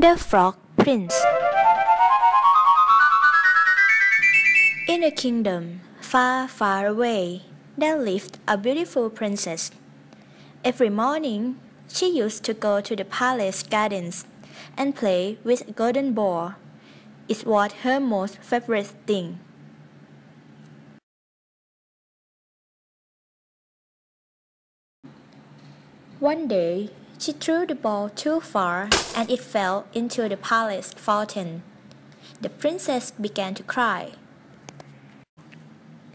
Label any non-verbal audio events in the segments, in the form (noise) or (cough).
The Frog Prince In a kingdom far, far away, there lived a beautiful princess. Every morning, she used to go to the palace gardens and play with a golden ball. It was her most favorite thing. One day, she threw the ball too far and it fell into the palace fountain. The princess began to cry.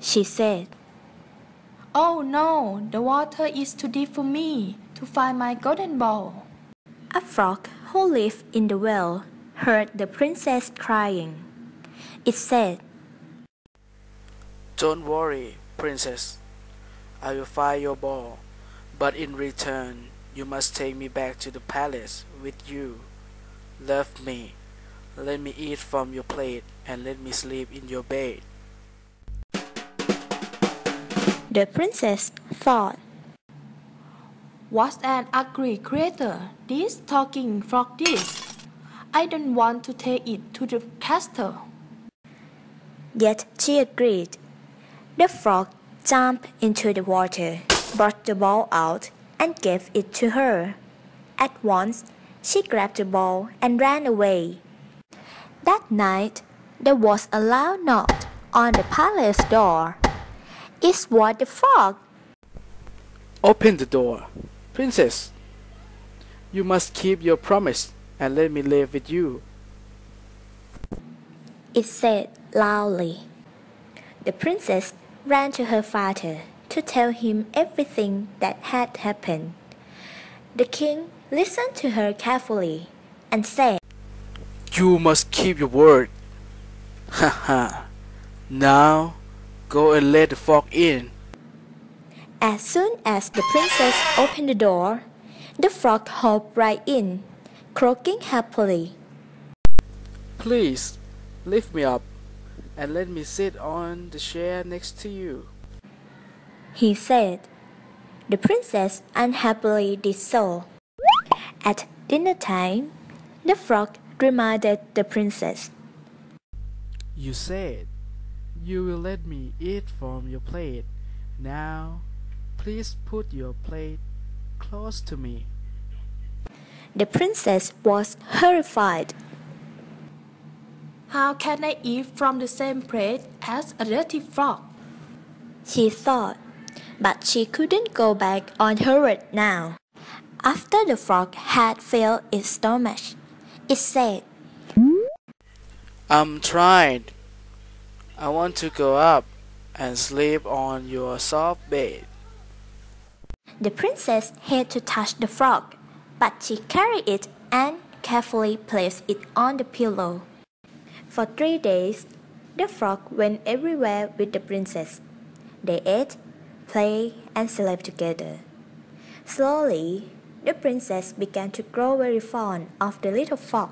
She said, Oh no, the water is too deep for me to find my golden ball. A frog who lived in the well heard the princess crying. It said, Don't worry, princess. I will find your ball, but in return, you must take me back to the palace with you. Love me. Let me eat from your plate and let me sleep in your bed. The princess thought, What an ugly creature this talking frog is. I don't want to take it to the castle. Yet she agreed. The frog jumped into the water, brought the ball out, and gave it to her. At once, she grabbed the ball and ran away. That night, there was a loud knock on the palace door. It was the frog. Open the door, princess. You must keep your promise and let me live with you. It said loudly. The princess ran to her father to tell him everything that had happened. The king listened to her carefully and said, You must keep your word. (laughs) Ha ha. Now go and let the frog in. As soon as the princess opened the door, the frog hopped right in, croaking happily. Please lift me up and let me sit on the chair next to you. He said. The princess unhappily did so. At dinner time, the frog reminded the princess. You said you will let me eat from your plate. Now, please put your plate close to me. The princess was horrified. How can I eat from the same plate as a dirty frog? She thought, but she couldn't go back on her word now. After the frog had filled its stomach, it said, I'm tired. I want to go up and sleep on your soft bed. The princess had to touch the frog, but she carried it and carefully placed it on the pillow. For three days, the frog went everywhere with the princess. They ate, played, and sleep together. Slowly, the princess began to grow very fond of the little frog.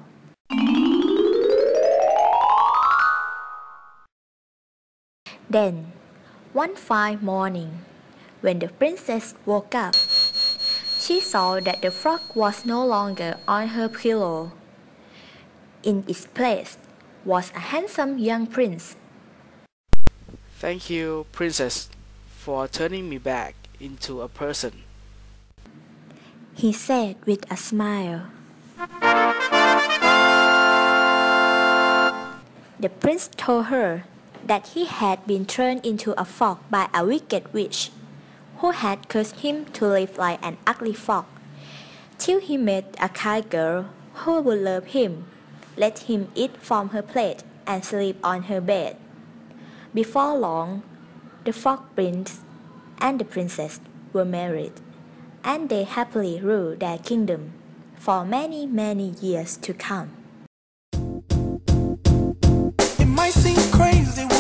Then, one fine morning, when the princess woke up, she saw that the frog was no longer on her pillow. In its place was a handsome young prince. Thank you, princess, for turning me back into a person. He said with a smile. The prince told her that he had been turned into a frog by a wicked witch who had cursed him to live like an ugly frog till he met a kind girl who would love him, let him eat from her plate, and sleep on her bed. Before long, the frog prince and the princess were married, and they happily ruled their kingdom for many, many years to come. It might seem crazy